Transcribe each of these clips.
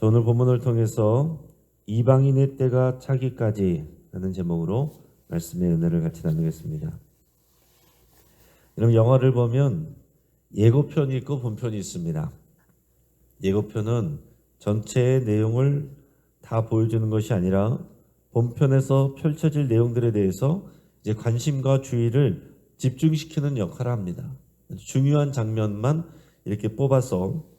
자, 오늘 본문을 통해서 이방인의 때가 차기까지 라는 제목으로 말씀의 은혜를 같이 나누겠습니다. 여러분 영화를 보면 예고편이 있고 본편이 있습니다. 예고편은 전체의 내용을 다 보여주는 것이 아니라 본편에서 펼쳐질 내용들에 대해서 이제 관심과 주의를 집중시키는 역할을 합니다. 중요한 장면만 이렇게 뽑아서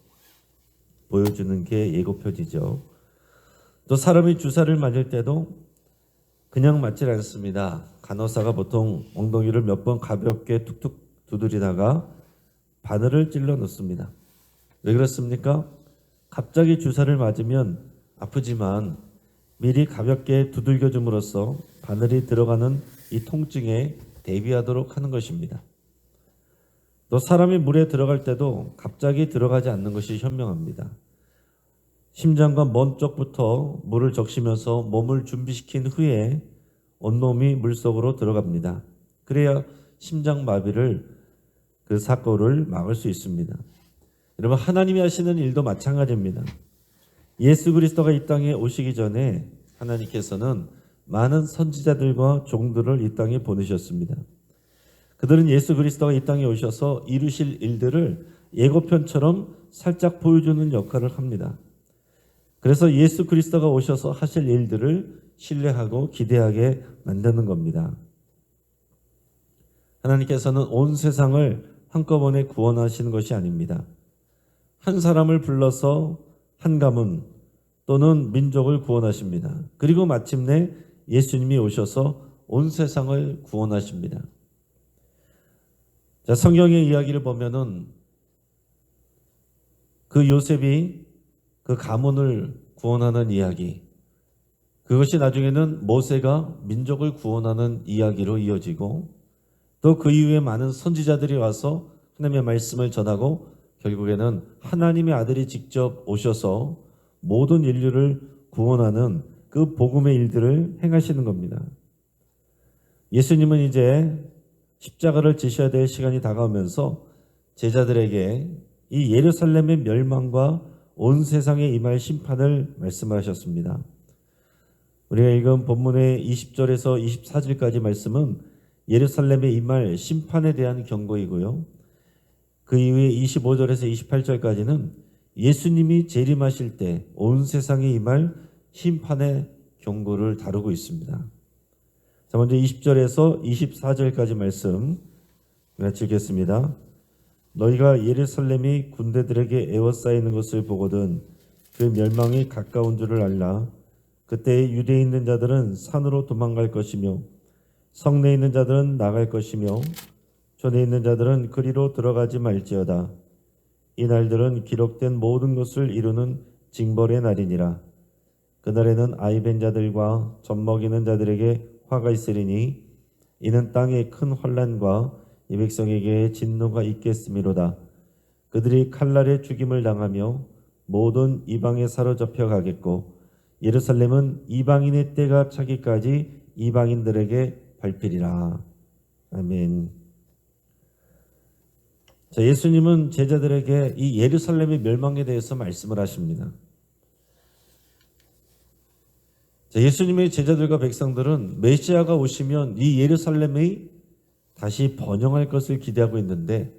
보여주는 게 예고편이죠. 또 사람이 주사를 맞을 때도 그냥 맞질 않습니다. 간호사가 보통 엉덩이를 몇 번 가볍게 툭툭 두드리다가 바늘을 찔러 넣습니다. 왜 그렇습니까? 갑자기 주사를 맞으면 아프지만 미리 가볍게 두들겨 줌으로써 바늘이 들어가는 이 통증에 대비하도록 하는 것입니다. 또 사람이 물에 들어갈 때도 갑자기 들어가지 않는 것이 현명합니다. 심장과 먼 쪽부터 물을 적시면서 몸을 준비시킨 후에 온몸이 물속으로 들어갑니다. 그래야 심장 마비를 그 사고를 막을 수 있습니다. 여러분 하나님이 하시는 일도 마찬가지입니다. 예수 그리스도가 이 땅에 오시기 전에 하나님께서는 많은 선지자들과 종들을 이 땅에 보내셨습니다. 그들은 예수 그리스도가 이 땅에 오셔서 이루실 일들을 예고편처럼 살짝 보여주는 역할을 합니다. 그래서 예수 그리스도가 오셔서 하실 일들을 신뢰하고 기대하게 만드는 겁니다. 하나님께서는 온 세상을 한꺼번에 구원하시는 것이 아닙니다. 한 사람을 불러서 한 가문 또는 민족을 구원하십니다. 그리고 마침내 예수님이 오셔서 온 세상을 구원하십니다. 자, 성경의 이야기를 보면은 그 요셉이 그 가문을 구원하는 이야기, 그것이 나중에는 모세가 민족을 구원하는 이야기로 이어지고 또 그 이후에 많은 선지자들이 와서 하나님의 말씀을 전하고 결국에는 하나님의 아들이 직접 오셔서 모든 인류를 구원하는 그 복음의 일들을 행하시는 겁니다. 예수님은 이제 십자가를 지셔야 될 시간이 다가오면서 제자들에게 이 예루살렘의 멸망과 온 세상에 임할 심판을 말씀하셨습니다. 우리가 읽은 본문의 20절에서 24절까지 말씀은 예루살렘에 임할 심판에 대한 경고이고요. 그 이후에 25절에서 28절까지는 예수님이 재림하실 때 온 세상에 임할 심판의 경고를 다루고 있습니다. 자, 먼저 20절에서 24절까지 말씀 읽겠습니다. 너희가 예루살렘이 군대들에게 에워싸이는 것을 보거든 그 멸망이 가까운 줄을 알라. 그때 유대에 있는 자들은 산으로 도망갈 것이며 성내에 있는 자들은 나갈 것이며 전에 있는 자들은 그리로 들어가지 말지어다. 이 날들은 기록된 모든 것을 이루는 징벌의 날이니라. 그날에는 아이벤 자들과 젖먹이는 자들에게 화가 있으리니 이는 땅에 큰 환란과 이 백성에게 진노가 있겠음이로다. 그들이 칼날에 죽임을 당하며 모든 이방에 사로잡혀 가겠고 예루살렘은 이방인의 때가 차기까지 이방인들에게 밟히리라. 아멘. 자, 예수님은 제자들에게 이 예루살렘의 멸망에 대해서 말씀을 하십니다. 자, 예수님의 제자들과 백성들은 메시아가 오시면 이 예루살렘이 다시 번영할 것을 기대하고 있는데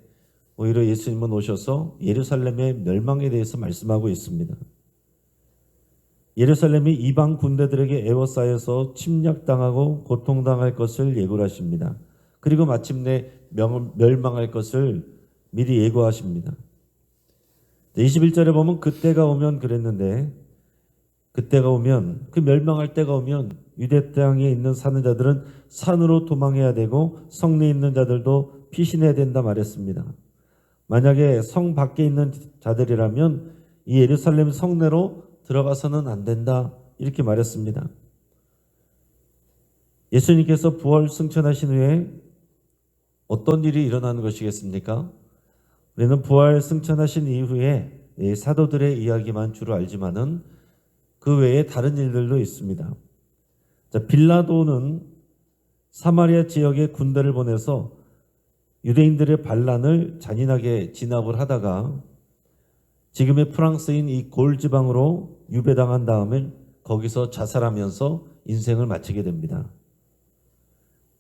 오히려 예수님은 오셔서 예루살렘의 멸망에 대해서 말씀하고 있습니다. 예루살렘이 이방 군대들에게 애워싸여서 침략당하고 고통당할 것을 예고를 하십니다. 그리고 마침내 멸망할 것을 미리 예고하십니다. 21절에 보면 그때가 오면 그랬는데 그때가 오면 그 멸망할 때가 오면 유대 땅에 있는 사는 자들은 산으로 도망해야 되고 성내에 있는 자들도 피신해야 된다 말했습니다. 만약에 성 밖에 있는 자들이라면 이 예루살렘 성내로 들어가서는 안 된다. 이렇게 말했습니다. 예수님께서 부활 승천하신 후에 어떤 일이 일어나는 것이겠습니까? 우리는 부활 승천하신 이후에 사도들의 이야기만 주로 알지만은 그 외에 다른 일들도 있습니다. 자, 빌라도는 사마리아 지역에 군대를 보내서 유대인들의 반란을 잔인하게 진압을 하다가 지금의 프랑스인 이 골 지방으로 유배당한 다음에 거기서 자살하면서 인생을 마치게 됩니다.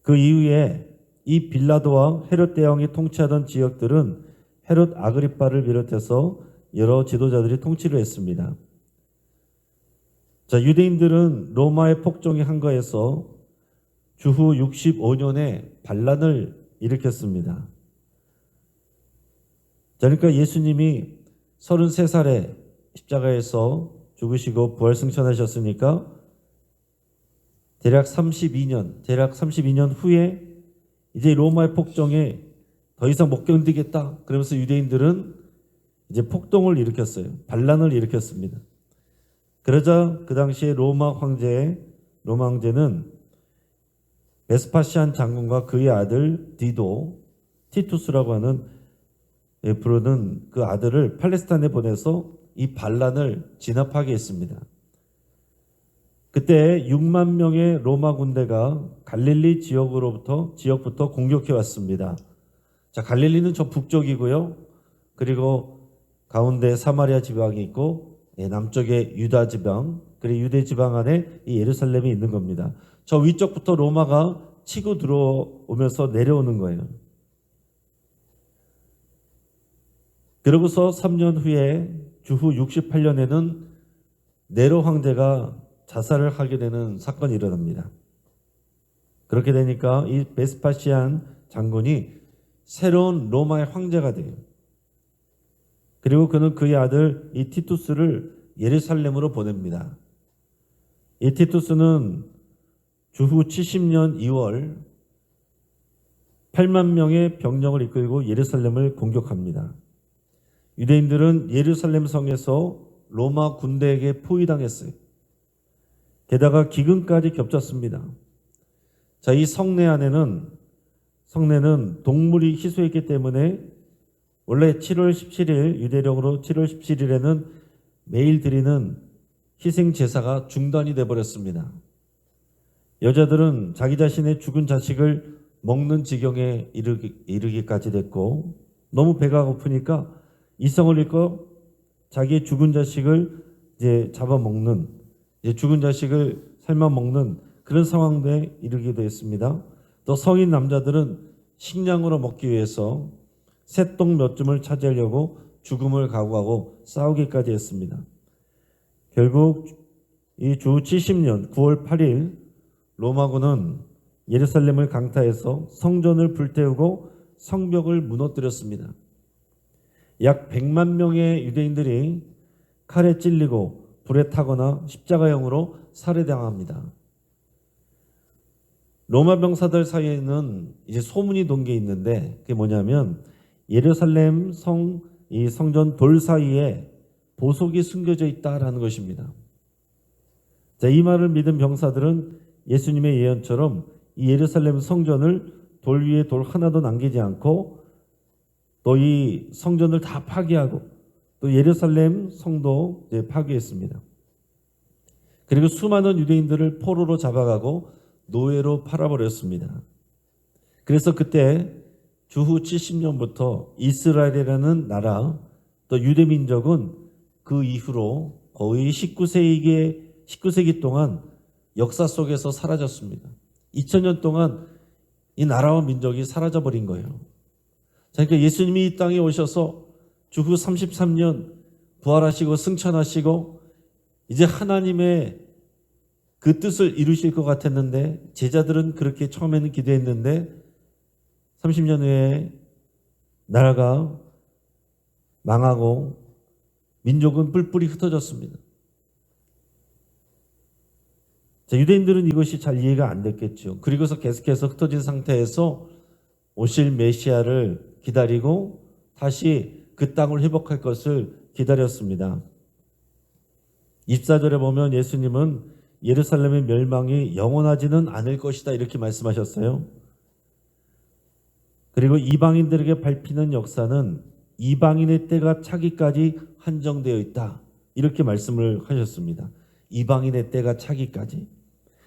그 이후에 이 빌라도와 헤롯 대왕이 통치하던 지역들은 헤롯 아그리빠를 비롯해서 여러 지도자들이 통치를 했습니다. 자, 유대인들은 로마의 폭정에 한가해서 주후 65년에 반란을 일으켰습니다. 자, 그러니까 예수님이 33살에 십자가에서 죽으시고 부활 승천하셨으니까 대략 32년, 대략 32년 후에 이제 로마의 폭정에 더 이상 못 견디겠다. 그러면서 유대인들은 이제 폭동을 일으켰어요. 반란을 일으켰습니다. 그러자 그 당시에 로마 황제, 로마 황제는 베스파시안 장군과 그의 아들 디도, 티투스라고 하는 예, 부르는 그 아들을 팔레스타인에 보내서 이 반란을 진압하게 했습니다. 그때 6만 명의 로마 군대가 갈릴리 지역으로부터 지역부터 공격해 왔습니다. 자, 갈릴리는 저 북쪽이고요. 그리고 가운데 사마리아 지방이 있고 예, 남쪽에 유다 지방, 그리고 유대 지방 안에 이 예루살렘이 있는 겁니다. 저 위쪽부터 로마가 치고 들어오면서 내려오는 거예요. 그러고서 3년 후에 주후 68년에는 네로 황제가 자살을 하게 되는 사건이 일어납니다. 그렇게 되니까 이 베스파시안 장군이 새로운 로마의 황제가 돼요. 그리고 그는 그의 아들 이 티투스를 예루살렘으로 보냅니다. 이 티투스는 주후 70년 2월 8만 명의 병력을 이끌고 예루살렘을 공격합니다. 유대인들은 예루살렘 성에서 로마 군대에게 포위당했어요. 게다가 기근까지 겹쳤습니다. 자, 이 성내 안에는 성내는 동물이 희소했기 때문에 원래 7월 17일 유대력으로 7월 17일에는 매일 드리는 희생 제사가 중단이 돼 버렸습니다. 여자들은 자기 자신의 죽은 자식을 먹는 지경에 이르기, 이르기까지 됐고 너무 배가 고프니까 이성을 잃고 자기의 죽은 자식을 이제 잡아먹는 이제 죽은 자식을 삶아 먹는 그런 상황에 이르기도 했습니다. 또 성인 남자들은 식량으로 먹기 위해서 새똥 몇 줌을 차지하려고 죽음을 각오하고 싸우기까지 했습니다. 결국 이 주 70년 9월 8일 로마군은 예루살렘을 강타해서 성전을 불태우고 성벽을 무너뜨렸습니다. 약 100만 명의 유대인들이 칼에 찔리고 불에 타거나 십자가형으로 살해당합니다. 로마 병사들 사이에는 이제 소문이 돈 게 있는데 그게 뭐냐면 예루살렘 성 이 성전 돌 사이에 보석이 숨겨져 있다라는 것입니다. 자, 이 말을 믿은 병사들은 예수님의 예언처럼 이 예루살렘 성전을 돌 위에 돌 하나도 남기지 않고 또 이 성전을 다 파괴하고 또 예루살렘 성도 파괴했습니다. 그리고 수많은 유대인들을 포로로 잡아가고 노예로 팔아버렸습니다. 그래서 그때 주후 70년부터 이스라엘이라는 나라 또 유대 민족은 그 이후로 거의 19세기 19세기 동안 역사 속에서 사라졌습니다. 2000년 동안 이 나라와 민족이 사라져 버린 거예요. 그러니까 예수님이 이 땅에 오셔서 주후 33년 부활하시고 승천하시고 이제 하나님의 그 뜻을 이루실 것 같았는데 제자들은 그렇게 처음에는 기대했는데 30년 후에 나라가 망하고 민족은 뿔뿔이 흩어졌습니다. 자, 유대인들은 이것이 잘 이해가 안 됐겠죠. 그리고서 계속해서 흩어진 상태에서 오실 메시아를 기다리고 다시 그 땅을 회복할 것을 기다렸습니다. 24절에 보면 예수님은 예루살렘의 멸망이 영원하지는 않을 것이다 이렇게 말씀하셨어요. 그리고 이방인들에게 밟히는 역사는 이방인의 때가 차기까지 한정되어 있다. 이렇게 말씀을 하셨습니다. 이방인의 때가 차기까지.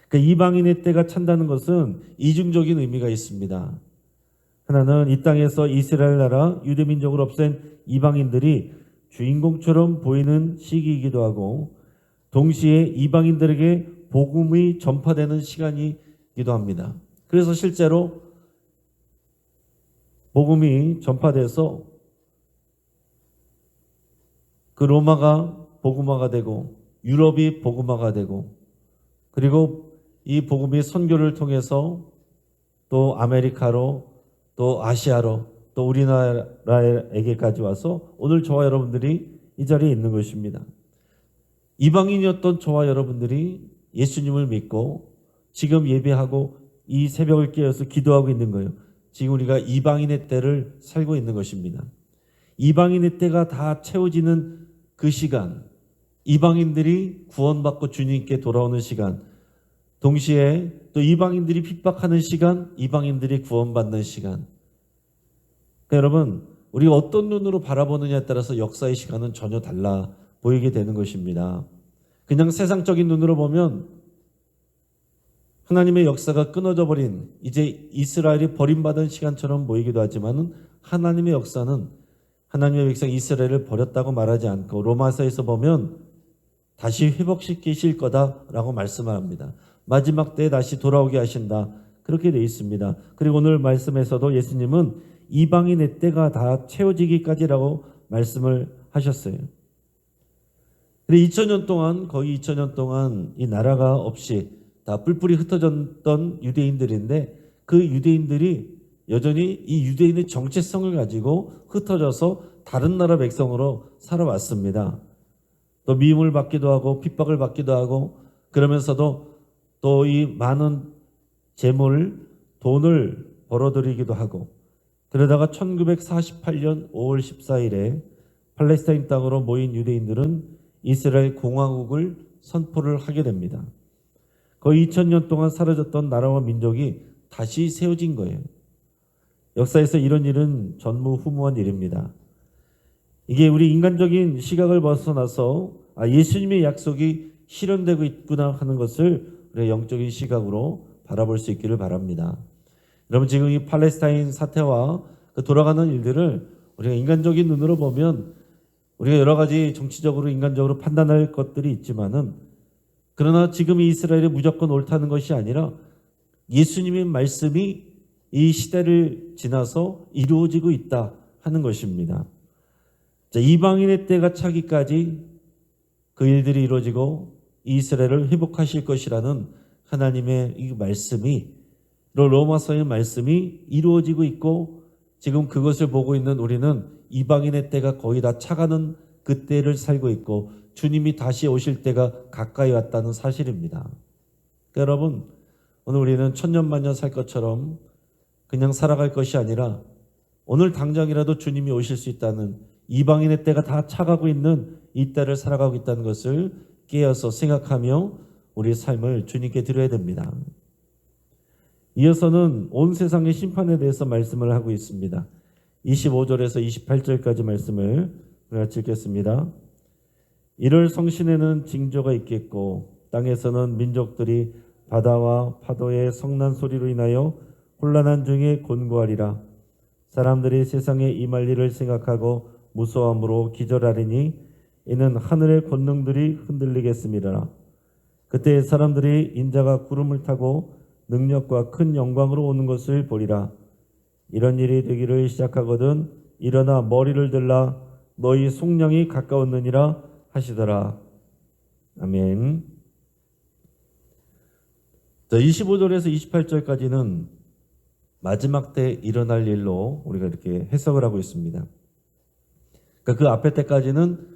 그 이방인의 때가 찬다는 것은 이중적인 의미가 있습니다. 하나는 이 땅에서 이스라엘 나라 유대민족을 없앤 이방인들이 주인공처럼 보이는 시기이기도 하고 동시에 이방인들에게 복음이 전파되는 시간이기도 합니다. 그래서 실제로 복음이 전파돼서 그 로마가 복음화가 되고 유럽이 복음화가 되고 그리고 이 복음이 선교를 통해서 또 아메리카로 또 아시아로 또 우리나라에게까지 와서 오늘 저와 여러분들이 이 자리에 있는 것입니다. 이방인이었던 저와 여러분들이 예수님을 믿고 지금 예배하고 이 새벽을 깨어서 기도하고 있는 거예요. 지금 우리가 이방인의 때를 살고 있는 것입니다. 이방인의 때가 다 채워지는 그 시간, 이방인들이 구원받고 주님께 돌아오는 시간, 동시에 또 이방인들이 핍박하는 시간, 이방인들이 구원받는 시간. 그러니까 여러분, 우리가 어떤 눈으로 바라보느냐에 따라서 역사의 시간은 전혀 달라 보이게 되는 것입니다. 그냥 세상적인 눈으로 보면 하나님의 역사가 끊어져 버린 이제 이스라엘이 버림받은 시간처럼 보이기도 하지만은 하나님의 역사는 하나님의 백성 이스라엘을 버렸다고 말하지 않고 로마서에서 보면 다시 회복시키실 거다라고 말씀합니다. 마지막 때에 다시 돌아오게 하신다. 그렇게 되어 있습니다. 그리고 오늘 말씀에서도 예수님은 이방인의 때가 다 채워지기까지라고 말씀을 하셨어요. 근데 2000년 동안 거의 2000년 동안 이 나라가 없이 다 뿔뿔이 흩어졌던 유대인들인데 그 유대인들이 여전히 이 유대인의 정체성을 가지고 흩어져서 다른 나라 백성으로 살아왔습니다. 또 미움을 받기도 하고 핍박을 받기도 하고 그러면서도 또 이 많은 재물, 돈을 벌어들이기도 하고 그러다가 1948년 5월 14일에 팔레스타인 땅으로 모인 유대인들은 이스라엘 공화국을 선포를 하게 됩니다. 거의 2000년 동안 사라졌던 나라와 민족이 다시 세워진 거예요. 역사에서 이런 일은 전무후무한 일입니다. 이게 우리 인간적인 시각을 벗어나서 아, 예수님의 약속이 실현되고 있구나 하는 것을 우리의 영적인 시각으로 바라볼 수 있기를 바랍니다. 여러분 지금 이 팔레스타인 사태와 그 돌아가는 일들을 우리가 인간적인 눈으로 보면 우리가 여러 가지 정치적으로 인간적으로 판단할 것들이 있지만은 그러나 지금 이 이스라엘이 무조건 옳다는 것이 아니라 예수님의 말씀이 이 시대를 지나서 이루어지고 있다 하는 것입니다. 자, 이방인의 때가 차기까지 그 일들이 이루어지고 이스라엘을 회복하실 것이라는 하나님의 이 말씀이 로마서의 말씀이 이루어지고 있고 지금 그것을 보고 있는 우리는 이방인의 때가 거의 다 차가는 그 때를 살고 있고 주님이 다시 오실 때가 가까이 왔다는 사실입니다. 그러니까 여러분 오늘 우리는 천년만년 살 것처럼 그냥 살아갈 것이 아니라 오늘 당장이라도 주님이 오실 수 있다는 이방인의 때가 다 차가고 있는 이 때를 살아가고 있다는 것을 깨어서 생각하며 우리의 삶을 주님께 드려야 됩니다. 이어서는 온 세상의 심판에 대해서 말씀을 하고 있습니다. 25절에서 28절까지 말씀을 같이 읽겠습니다. 이를 성신에는 징조가 있겠고 땅에서는 민족들이 바다와 파도의 성난 소리로 인하여 혼란한 중에 곤고하리라. 사람들이 세상에 임할 일을 생각하고 무서함으로 기절하리니 이는 하늘의 권능들이 흔들리겠습니다. 그때 사람들이 인자가 구름을 타고 능력과 큰 영광으로 오는 것을 보리라. 이런 일이 되기를 시작하거든 일어나 머리를 들라 너희 속량이 가까웠느니라 하시더라. 아멘. 자, 25절에서 28절까지는 마지막 때 일어날 일로 우리가 이렇게 해석을 하고 있습니다. 그러니까 그 앞에 때까지는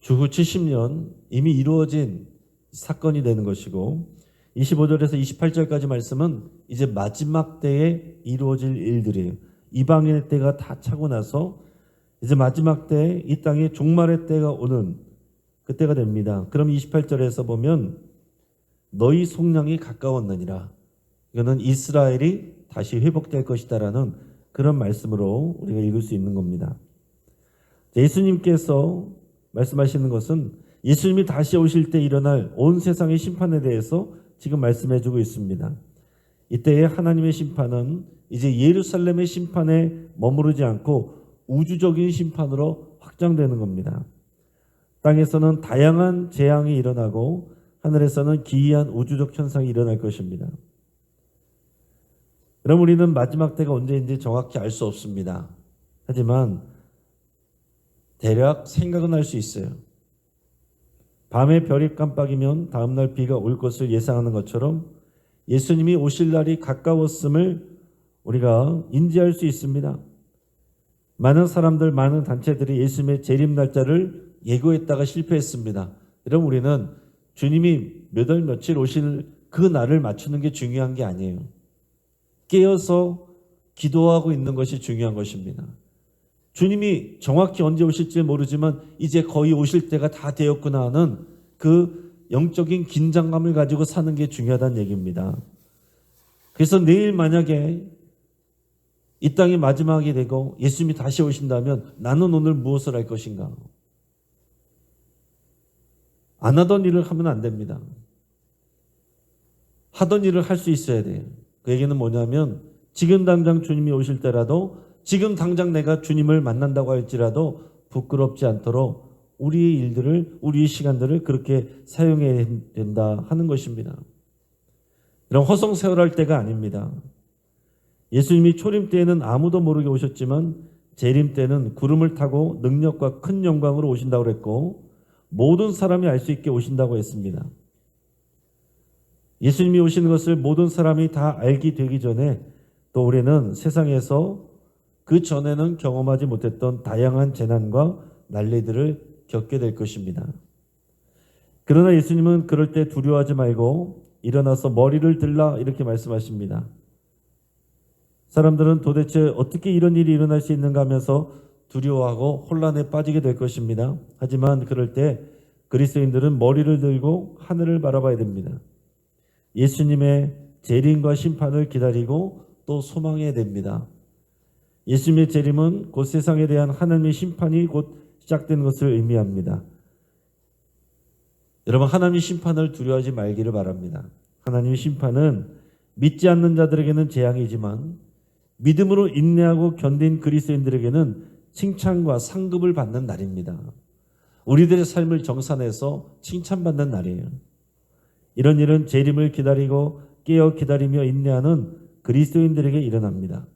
주후 70년 이미 이루어진 사건이 되는 것이고 25절에서 28절까지 말씀은 이제 마지막 때에 이루어질 일들이에요. 이방인의 때가 다 차고 나서 이제 마지막 때 이 땅에 종말의 때가 오는 그때가 됩니다. 그럼 28절에서 보면 너희 속량이 가까웠느니라. 이거는 이스라엘이 다시 회복될 것이다라는 그런 말씀으로 우리가 읽을 수 있는 겁니다. 예수님께서 말씀하시는 것은 예수님이 다시 오실 때 일어날 온 세상의 심판에 대해서 지금 말씀해 주고 있습니다. 이때의 하나님의 심판은 이제 예루살렘의 심판에 머무르지 않고 우주적인 심판으로 확장되는 겁니다. 땅에서는 다양한 재앙이 일어나고 하늘에서는 기이한 우주적 현상이 일어날 것입니다. 그럼 우리는 마지막 때가 언제인지 정확히 알 수 없습니다. 하지만 대략 생각은 할 수 있어요. 밤에 별이 깜빡이면 다음날 비가 올 것을 예상하는 것처럼 예수님이 오실 날이 가까웠음을 우리가 인지할 수 있습니다. 많은 사람들, 많은 단체들이 예수님의 재림 날짜를 예고했다가 실패했습니다. 여러분 우리는 주님이 몇 월 며칠 오실 그 날을 맞추는 게 중요한 게 아니에요. 깨어서 기도하고 있는 것이 중요한 것입니다. 주님이 정확히 언제 오실지 모르지만 이제 거의 오실 때가 다 되었구나 하는 그 영적인 긴장감을 가지고 사는 게 중요하다는 얘기입니다. 그래서 내일 만약에 이 땅이 마지막이 되고 예수님이 다시 오신다면 나는 오늘 무엇을 할 것인가? 안 하던 일을 하면 안 됩니다. 하던 일을 할 수 있어야 돼요. 그 얘기는 뭐냐면 지금 당장 주님이 오실 때라도 지금 당장 내가 주님을 만난다고 할지라도 부끄럽지 않도록 우리의 일들을 우리의 시간들을 그렇게 사용해야 된다 하는 것입니다. 이런 허송세월할 때가 아닙니다. 예수님이 초림 때에는 아무도 모르게 오셨지만 재림 때는 구름을 타고 능력과 큰 영광으로 오신다고 그랬고 모든 사람이 알 수 있게 오신다고 했습니다. 예수님이 오시는 것을 모든 사람이 다 알게 되기 전에 또 우리는 세상에서 그 전에는 경험하지 못했던 다양한 재난과 난리들을 겪게 될 것입니다. 그러나 예수님은 그럴 때 두려워하지 말고 일어나서 머리를 들라 이렇게 말씀하십니다. 사람들은 도대체 어떻게 이런 일이 일어날 수 있는가 하면서 두려워하고 혼란에 빠지게 될 것입니다. 하지만 그럴 때 그리스도인들은 머리를 들고 하늘을 바라봐야 됩니다. 예수님의 재림과 심판을 기다리고 또 소망해야 됩니다. 예수님의 재림은 곧 세상에 대한 하나님의 심판이 곧 시작된 것을 의미합니다. 여러분 하나님의 심판을 두려워하지 말기를 바랍니다. 하나님의 심판은 믿지 않는 자들에게는 재앙이지만 믿음으로 인내하고 견딘 그리스도인들에게는 칭찬과 상급을 받는 날입니다. 우리들의 삶을 정산해서 칭찬받는 날이에요. 이런 일은 재림을 기다리고 깨어 기다리며 인내하는 그리스도인들에게 일어납니다.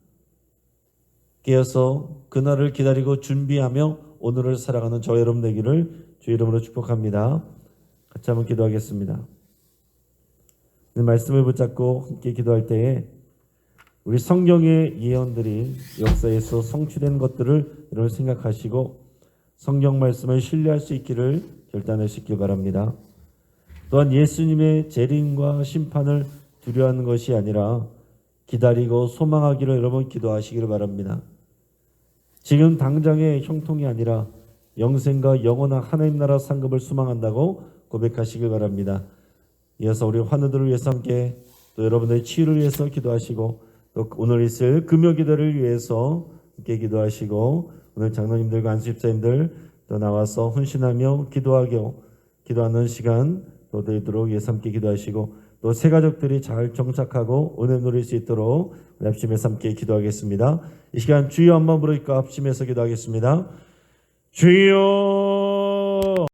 깨어서 그날을 기다리고 준비하며 오늘을 살아가는 저 여러분 되기를 주 이름으로 축복합니다. 같이 한번 기도하겠습니다. 말씀을 붙잡고 함께 기도할 때에 우리 성경의 예언들이 역사에서 성취된 것들을 여러분 생각하시고 성경 말씀을 신뢰할 수 있기를 결단하시길 바랍니다. 또한 예수님의 재림과 심판을 두려워하는 것이 아니라 기다리고 소망하기를 여러분 기도하시기를 바랍니다. 지금 당장의 형통이 아니라 영생과 영원한 하나님 나라 상급을 수망한다고 고백하시길 바랍니다. 이어서 우리 환우들을 위해서 함께 또 여러분들의 치유를 위해서 기도하시고 또 오늘 있을 금요 기도를 위해서 함께 기도하시고 오늘 장로님들과 안수집사님들 또 나와서 헌신하며 기도하고 기도하는 시간 또 되도록 예수 함께 기도하시고 또 새 가족들이 잘 정착하고 은혜 누릴 수 있도록 합심해서 함께 기도하겠습니다. 이 시간 주여 한번 부르니까 합심해서 기도하겠습니다. 주여